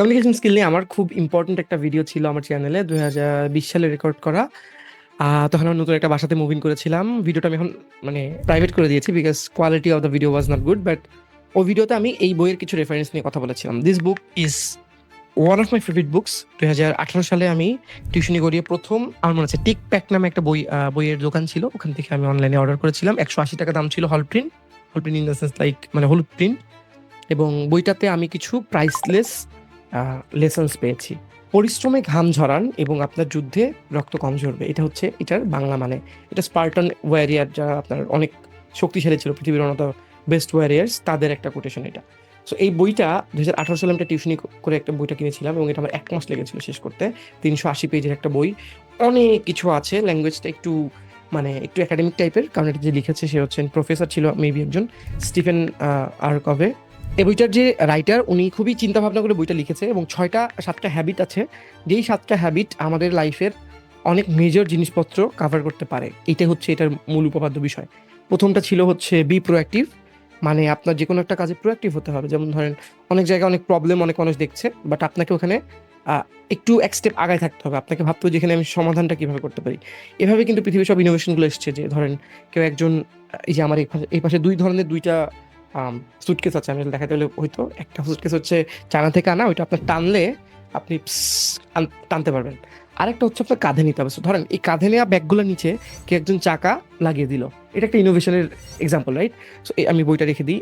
Communication skill নিয়ে আমার খুব ইম্পর্টেন্ট একটা ভিডিও ছিল আমার চ্যানেলে দুই হাজার বিশ সালে রেকর্ড করা। তখন আমি নতুন একটা বাসাতে মুভিং করেছিলাম। ভিডিওটা আমি এখন মানে প্রাইভেট করে দিয়েছি because quality of the video was not good but ওই ভিডিওতে আমি এই বইয়ের কিছু রেফারেন্স নিয়ে কথা বলেছিলাম। This book is one of my favourite books দুই হাজার আঠারো সালে আমি টিউশনি করিয়ে প্রথম, আমার মনে আছে টিক প্যাক নামে একটা বই বইয়ের দোকান ছিল। ওখান থেকে আমি অনলাইনে অর্ডার করেছিলাম। একশো আশি টাকা দাম ছিল হল প্রিন্ট হল print in the sense like মানে হলুদ প্রিন্ট এবং বইটাতে আমি কিছু প্রাইসলেস লেসন্স পেয়েছি। পরিশ্রমে ঘাম ঝরান এবং আপনার যুদ্ধে রক্ত কম ঝরবে। এটা হচ্ছে, এটার বাংলা মানে। এটা স্পার্টন ওয়ারিয়ার যারা আপনার অনেক শক্তিশালী ছিল, পৃথিবীর অন্যত বেস্ট ওয়ারিয়ার্স তাদের একটা কোটেশন এটা। সো এই বইটা দু হাজার আঠারো সালে আমি টিউশনি করে একটা বইটা কিনেছিলাম এবং এটা আমার এক মাস লেগেছিল শেষ করতে। তিনশো আশি পেজের একটা বই। অনেক কিছু আছে। ল্যাঙ্গুয়েজটা একটু মানে একটু একাডেমিক টাইপের কারণ এটা যে লিখেছে সে হচ্ছেন প্রফেসর ছিল মেবি একজন। স্টিফেন আর কবে এই বইটার যে রাইটার উনি খুবই চিন্তা ভাবনা করে বইটা লিখেছে এবং ছয়টা, সাতটা হ্যাবিট আছে। যেই সাতটা হ্যাবিট আমাদের লাইফের অনেক মেজর জিনিসপত্র কাভার করতে পারে। এইটা হচ্ছে এটার মূল উপপাদ্য বিষয়। প্রথমটা ছিল হচ্ছে বি প্রোঅ্যাক্টিভ মানে আপনার যে কোনো একটা কাজে প্রোঅ্যাক্টিভ হতে হবে। যেমন ধরেন, অনেক জায়গায় অনেক প্রবলেম অনেক মানুষ দেখছে বাট আপনাকে ওখানে একটু এক স্টেপ আগায় থাকতে হবে। আপনাকে ভাবতে হবে যেখানে আমি সমাধানটা কীভাবে করতে পারি। এভাবে কিন্তু পৃথিবীর সব ইনোভেশনগুলো এসছে যে ধরেন, কেউ একজন, এই যে আমার এই পাশে দুই ধরনের দুইটা সুটকেস আছে। আমি দেখাতে হলে হয়তো একটা সুটকেস হচ্ছে চায়না থেকে আনা, ওইটা আপনার টানলে আপনি টানতে পারবেন। আরেকটা হচ্ছে আপনার কাঁধে নিতে হবে। ধরেন এই কাঁধে নেওয়া ব্যাগগুলোর নিচে কেউ একজন চাকা লাগিয়ে দিল। এটা একটা ইনোভেশনের এক্সাম্পল রাইট সো আমি বইটা রেখে দিই।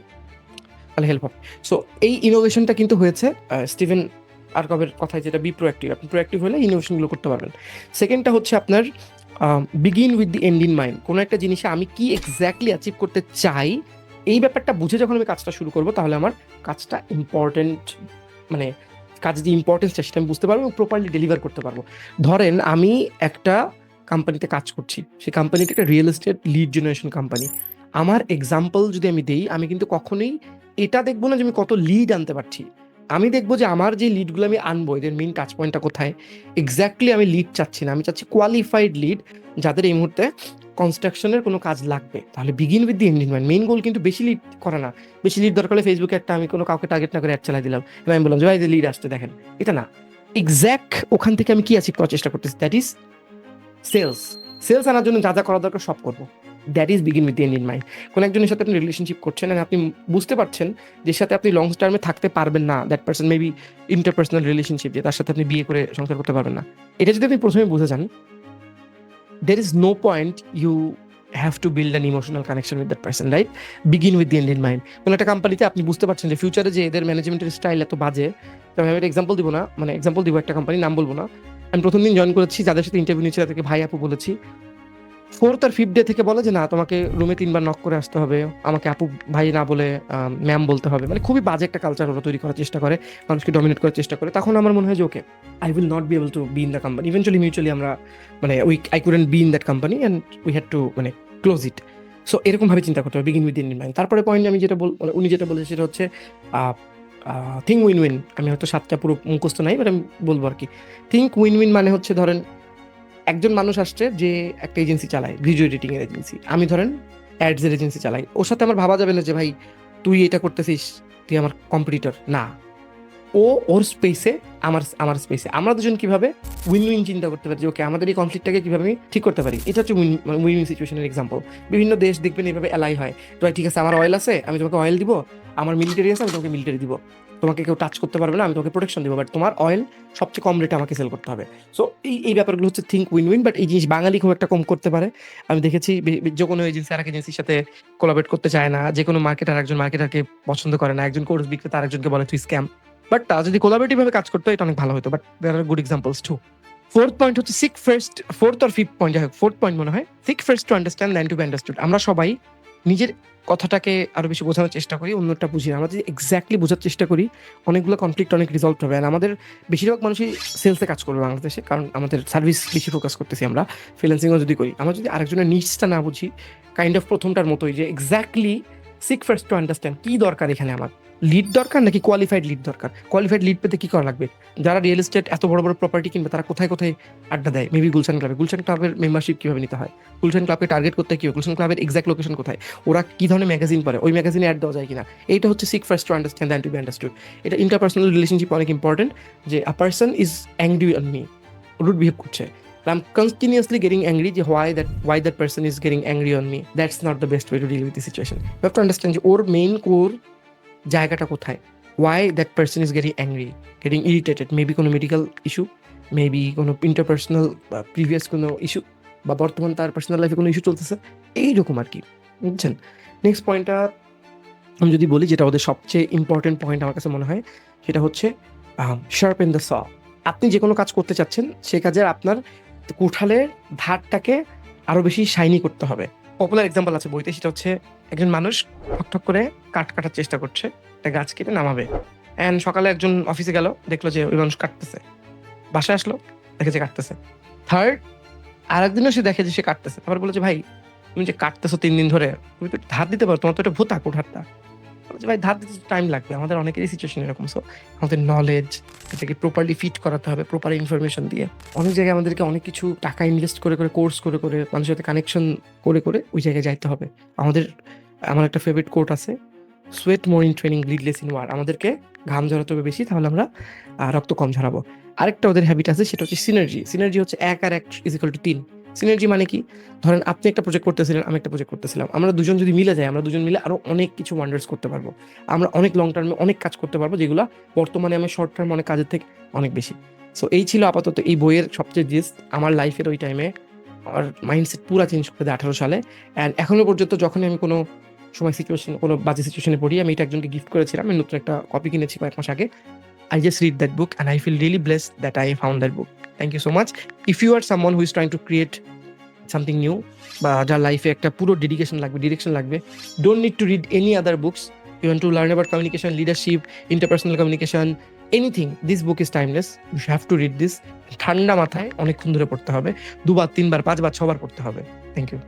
তাহলে হেল্প হবে। সো এই ইনোভেশনটা কিন্তু হয়েছে স্টিভেন আরকবের কথায় যেটা বি প্রোঅ্যাক্টিভ আপনি প্রোঅ্যাক্টিভ হলে ইনোভেশনগুলো করতে পারবেন। সেকেন্ডটা হচ্ছে আপনার begin with the end in mind কোনো একটা জিনিসে আমি কি এক্স্যাক্টলি অ্যাচিভ করতে চাই এই ব্যাপারটা বুঝে যখন আমি কাজটা শুরু করব, তাহলে আমার কাজটা ইম্পর্টেন্ট মানে কাজ যে ইম্পর্টেন্সটা সেটা আমি বুঝতে পারব এবং প্রপারলি ডেলিভার করতে পারব। ধরেন আমি একটা কোম্পানিতে কাজ করছি, সেই কোম্পানিটা একটা real estate lead generation company আমার এক্সাম্পল যদি আমি দিই, আমি কিন্তু কখনোই এটা দেখব না যে আমি কত লিড আনতে পারছি। আমি দেখব যে আমার যে লিডগুলো আমি আনব, এদের মেন টাচ পয়েন্টটা কোথায়? এক্স্যাক্টলি আমি লিড চাচ্ছি না, আমি চাচ্ছি কোয়ালিফাইড লিড যাদের এই মুহূর্তে কনস্ট্রাকশনের কোনো কাজ লাগবে। তাহলে begin with the in mind main goal কিন্তু বেশি লিড করা না। বেশি লিড দরকার হলে ফেসবুকে একটা আমি কোনো কাউকে টার্গেট না করে অ্যাড চালাই দিলাম। এবং আমি বললাম যে, ভাই লিড আসতে দেখেন। এটা না। এক্স্যাক্ট ওখান থেকে আমি কি অ্যাচিভ করার চেষ্টা করতেছি? দ্যাট ইজ সেলস সেলস আনার জন্য যা যা করা দরকার সব করব। That is begin with the end in mind কোনো একজনের সাথে আপনি রিলেশনশিপ করছেন and আপনি বুঝতে পারছেন যে সাথে আপনি লং টার্মে থাকতে পারবেন না। That person maybe interpersonal relationship যে তার সাথে আপনি বিয়ে করে সংসার করতে পারবেন না। এটা যদি আপনি প্রথমে বুঝে যান there is no point you have to build an emotional connection with that person right begin with the end in mind কোনো একটা কোম্পানিতে আপনি বুঝতে পারছেন যে ফিউচারে যে এদের ম্যানেজমেন্টের স্টাইল এত বাজে, তো আমি একটা এক্সাম্পল দিব না। মানে এক্সাম্পল দিব, একটা কোম্পানি নাম বলব না। আমি প্রথম দিন জয়েন করেছি, যাদের সাথে ইন্টারভিউ নিয়েছি, তাদেরকে ভাই আপু বলেছি। ফোর্থ আর ফিফথ ডে থেকে বলে যে, না, তোমাকে রুমে তিনবার নক করে আসতে হবে। আমাকে আপু ভাই না বলে ম্যাম বলতে হবে। মানে খুবই বাজে একটা কালচার ওরা তৈরি করার চেষ্টা করে, মানুষকে ডমিনেট করার চেষ্টা করে। তখন আমার মনে হয় যে okay I will not be able to be in the company eventually mutually আমরা মানে we I couldn't be in that company and we had to মানে ক্লোজ ইট সো এরকমভাবে চিন্তা করতে হবে বিগিন উইথ ইন মাইন্ড তারপরে point আমি যেটা বল মানে উনি যেটা বলেছে সেটা হচ্ছে থিঙ্ক উইন উইন আমি হয়তো সাতটা পুরো মুখস্থ নাই বাট আমি বলব আর কি। থিঙ্ক উইন উইন মানে হচ্ছে ধরেন একজন মানুষ আসছে যে একটা এজেন্সি চালায় ভিডিও এডিটিং এর এজেন্সি আমি ধরেন অ্যাডস এর এজেন্সি চালাই। ওর সাথে আমার ভাবা যাবে না যে, ভাই, তুই এটা করতেছিস, তুই আমার কম্পিটিটর না। ও ওর স্পেসে আমার আমার স্পেসে আমরা দুজন কীভাবে উইন উইন চিন্তা করতে পারি ওকে আমাদের এই কনফ্লিক্টটাকে কীভাবে আমি ঠিক করতে পারি? এটা হচ্ছে উইন উইন উইন সিচুয়েশনের এক্সাম্পল বিভিন্ন দেশ দেখবেন এইভাবে অ্যালাই হয়। তো ঠিক আছে, আমার অয়েল আছে, আমি তোমাকে অয়েল দিব। আমার মিলিটারি আছে, আমি তোমাকে মিলিটারি দিব। তোমাকে কেউ টাচ করতে পারবে না, আমি তোমাকে প্রোটেকশন দিব। বাট তোমার অয়েল সবচেয়ে কম রেটে আমাকে সেল করতে হবে। সো এই এই ব্যাপারগুলো হচ্ছে থিঙ্ক উইন উইন বাট এই জিনিস বাঙালি খুব একটা কম করতে পারে। আমি দেখেছি যে কোনো এজেন্সি আর এক এজেন্সির সাথে কোলাবরেট করতে চায় না। যে কোনো মার্কেট মার্কেটার একজন মার্কেটারকে পছন্দ করে না। একজন কোর্স বিক্রেতা, আরেকজনকে বলে তুই স্ক্যাম বাট যদি কোলাবরেটিভ ভাবে কাজ করতো, এটা অনেক ভালো হতো but there are good examples to fourth point হচ্ছে সিক ফার্স্ট ফোর্থ আর ফিফথ পয়েন্ট যাই হোক ফোর্থ পয়েন্ট মনে হয় seek first to understand then to be understood আমরা সবাই নিজের কথাটাকে আরও বেশি বোঝানোর চেষ্টা করি, অন্যটা বুঝি আমরা যদি এক্স্যাক্টলি বোঝার চেষ্টা করি, অনেকগুলো কনফ্লিক্ট অনেক রিজলভ হবে। আর আমাদের বেশিরভাগ মানুষই সেলসে কাজ করবে বাংলাদেশে, কারণ আমাদের সার্ভিস বেশি ফোকাস করতেছি আমরা ফ্রিল্যান্সিংও যদি করি। আমরা যদি আরেকজনের নিডসটা না বুঝি কাইন্ড অফ প্রথমটার মতোই যে exactly seek first to understand কী দরকার এখানে আমার? লিড দরকার নাকি কোয়ালিফাইড লিড দরকার? কোয়ালিফাইড লিড পেতে কী করা লাগবে? যারা রিয়েল এস্টেট এত বড় বড় প্রপার্টি কিনবে, তারা কোথায় কোথায় আড্ডা দেয়? মেবি গুলশান ক্লাবে গুলশান ক্লাবের মেম্বারশিপ কীভাবে নিতে হয়? গুলশান ক্লাবকে টার্গেট করতে কী গুলশান ক্লাবের এক্সাক্ট লোকেশন কোথায়? ওরা কী ধরনের ম্যাগাজিন পড়ে? ওই ম্যাগাজিনে অ্যাড দেওয়া যায় কিনা? এইটা হচ্ছে seek first to understand then to be understood এটা ইন্টারপার্সোনাল রিলেশনশিপ অনেক ইম্পর্টেন্ট যে a person is angry on me rude behave করছে। I'm continuously getting angry why that why that person is getting angry on me. That's not the best way to deal with the situation. You have to understand ওর main core জায়গাটা কোথায় why that person is getting angry, getting irritated. Maybe কোনো medical issue maybe কোনো interpersonal বা previous কোনো issue বা বর্তমান তার পার্সোনাল লাইফে কোনো ইস্যু চলতেছে এইরকম আর কি বুঝছেন নেক্সট পয়েন্টটা আমি যদি বলি যেটা ওদের সবচেয়ে ইম্পর্টেন্ট পয়েন্ট আমার কাছে মনে হয় সেটা হচ্ছে শার্প ইন দ্য স আপনি যে কোনো কাজ করতে চাচ্ছেন সেই কাজের আপনার কুঠালের ধারটাকে আরও বেশি শাইনি করতে হবে। পপুলার এক্সাম্পল আছে বইতে, সেটা হচ্ছে একজন মানুষ ঠকঠক করে কাঠ কাটার চেষ্টা করছে, একটা গাছ কেটে নামাবে। অ্যান্ড সকালে একজন অফিসে গেল, দেখল যে ওই মানুষ কাটতেছে। বাসায় আসলো, দেখে যে কাটতেছে। থার্ড আর একদিনও সে দেখে যে সে কাটতেছে। তারপর বলেছে ভাই, তুমি যে কাটতেছো তিন দিন ধরে, তুমি তো ধার দিতে পারো, তোমার তো এটা ভূতা কুঠারটা বলেছে ভাই, ধার দিতে টাইম লাগবে। আমাদের অনেকেরই সিচুয়েশন এরকম সো আমাদের নলেজ এটাকে প্রপারলি ফিট করাতে হবে প্রপার ইনফরমেশন দিয়ে। অনেক জায়গায় আমাদেরকে অনেক কিছু টাকা ইনভেস্ট করে করে কোর্স করে করে, মানুষের সাথে কানেকশন করে করে ওই জায়গায় যাইতে হবে। আমাদের, আমার একটা ফেভারিট কোর্ট আছে sweat more in training leadless in war আমাদেরকে ঘাম ঝরাতে হবে বেশি, তাহলে আমরা রক্ত কম ঝরাবো। আরেকটা ওদের হ্যাবিট আছে, সেটা হচ্ছে সিনার্জি সিনার্জি হচ্ছে এক আর এক ইজিক্যাল টু তিন। সিনার্জি মানে কি? ধরেন আপনি একটা প্রজেক্ট করতেছিলেন, আমি একটা প্রজেক্ট করতেছিলাম। আমরা দুজন যদি মিলে যাই, আমরা দুজন মিলে আরও অনেক কিছু ওয়ান্ডার্স করতে পারব। আমরা অনেক লং টার্মে অনেক কাজ করতে পারব, যেগুলো বর্তমানে আমি শর্ট টার্ম অনেক কাজের থেকে অনেক বেশি। সো এই ছিল আপাতত এই বইয়ের সবচেয়ে জিস্ট আমার লাইফের ওই টাইমে আমার মাইন্ডসেট পুরো চেঞ্জ করে দেয় আঠারো সালে। অ্যান্ড এখনও পর্যন্ত যখনই আমি কোনো সময় সিচুয়েশন কোনো বাজে সিচুয়েশনে পড়ি, আমি এটা একজনকে গিফট করেছিলাম, আমি নতুন একটা কপি কিনেছি কয়েক মাস আগে। I just read that book and I feel really bless that I found that book thank you so much if you are someone who is trying to create something new বা যার লাইফে একটা পুরো dedication লাগবে direction লাগবে don't need to read any other books you want to learn about communication leadership interpersonal communication anything this book is timeless you have to read this ঠান্ডা মাথায় অনেকক্ষণ ধরে পড়তে হবে। দুবার, তিনবার, পাঁচবার, ছবার পড়তে হবে। Thank you